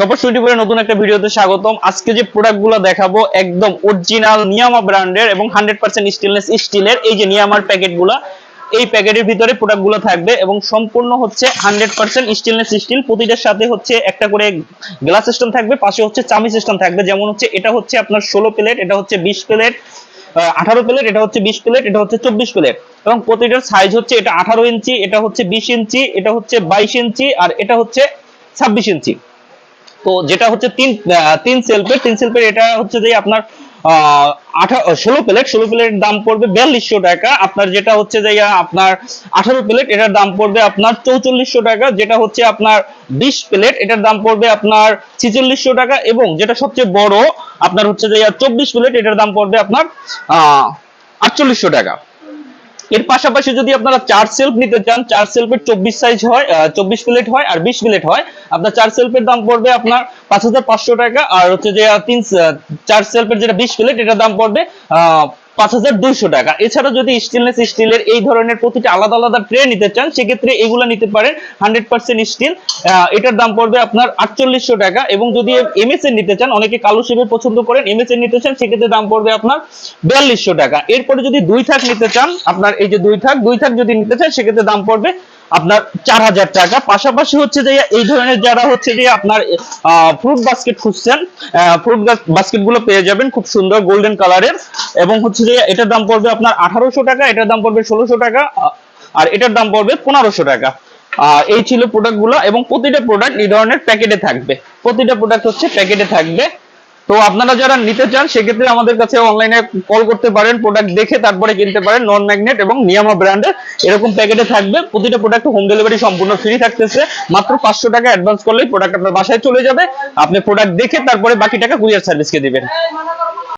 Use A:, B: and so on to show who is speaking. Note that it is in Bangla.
A: যেমন হচ্ছে এটা হচ্ছে আপনার ষোলো প্লেট এটা হচ্ছে বিশ প্লেট আঠারো প্লেট এটা হচ্ছে বিশ প্লেট এটা হচ্ছে চব্বিশ প্লেট এবং প্রতিটার সাইজ হচ্ছে এটা আঠারো ইঞ্চি, এটা হচ্ছে বিশ ইঞ্চি, এটা হচ্ছে বাইশ ইঞ্চি, আর এটা হচ্ছে ছাব্বিশ ইঞ্চি। তো যেটা হচ্ছে তিন তিন সেলফের তিন সেলফের এটা হচ্ছে যে আপনার ষোলো প্লেট ষোলো প্লেটের দাম পড়বে বিয়াল্লিশশো টাকা। আপনার যেটা হচ্ছে যে আপনার আঠারো প্লেট এটার দাম পড়বে আপনার চৌচল্লিশশো টাকা। যেটা হচ্ছে আপনার বিশ প্লেট এটার দাম পড়বে আপনার ছিচল্লিশশো টাকা। এবং যেটা সবচেয়ে বড়, আপনার হচ্ছে যে চব্বিশ প্লেট এটার দাম পড়বে আপনার, আহ, আটচল্লিশশো টাকা। এর পাশাপাশি যদি আপনারা চার সেলফ নিতে চান চার সেলফের চব্বিশ সাইজ হয় চব্বিশ প্লেট হয় আর বিশ প্লেট হয় আপনার চার সেলফের দাম পড়বে আপনার পাঁচ হাজার পাঁচশো টাকা। আর হচ্ছে যে তিন চার সেলফের যেটা বিশ প্লেট এটার দাম পড়বে আহ, পাঁচ হাজার দুইশো টাকা। এছাড়া যদি স্টেনলেস স্টিলের এই ধরনের আলাদা আলাদা ট্রে নিতে চান, সেক্ষেত্রে এগুলো নিতে পারেন হান্ড্রেড পার্সেন্ট স্টিল এটার দাম পড়বে আপনার আটচল্লিশশো টাকা এবং যদি এমএস এর নিতে চান, অনেকে কালো শেপে পছন্দ করেন এমএস এর নিতে চান, সেক্ষেত্রে দাম পড়বে আপনার বিয়াল্লিশশো টাকা। এরপরে যদি দুই থাক নিতে চান, আপনার এই যে দুই থাক দুই থাক যদি নিতে চান, সেক্ষেত্রে দাম পড়বে আপনার চার হাজার টাকা। পাশাপাশি হচ্ছে যে এই ধরনের যারা হচ্ছে যে আপনার ফ্রুট বাস্কেট খুঁজছেন ফ্রুট বাস্কেটগুলো পেয়ে যাবেন খুব সুন্দর গোল্ডেন কালারের এবং হচ্ছে যে এটার দাম পড়বে আপনার আঠারোশো টাকা, এটার দাম পড়বে ষোলোশো টাকা আর এটার দাম পড়বে পনেরোশো টাকা। এই ছিল প্রোডাক্টগুলো এবং প্রতিটা প্রোডাক্ট এই ধরনের প্যাকেটে থাকবে। প্রতিটা প্রোডাক্ট হচ্ছে প্যাকেটে থাকবে। তো আপনারা যারা নিতে চান, সেক্ষেত্রে আমাদের কাছে অনলাইনে কল করতে পারেন প্রোডাক্ট দেখে তারপরে কিনতে পারেন নন ম্যাগনেট এবং নিয়ামা ব্র্যান্ডের এরকম প্যাকেটে থাকবে, প্রতিটা প্রোডাক্ট হোম ডেলিভারি সম্পূর্ণ ফ্রি থাকতেছে। মাত্র পাঁচশো টাকা অ্যাডভান্স করলেই প্রোডাক্ট আপনার বাসায় চলে যাবে। আপনি প্রোডাক্ট দেখে তারপরে বাকি টাকা কুরিয়ার সার্ভিসকে দিবেন।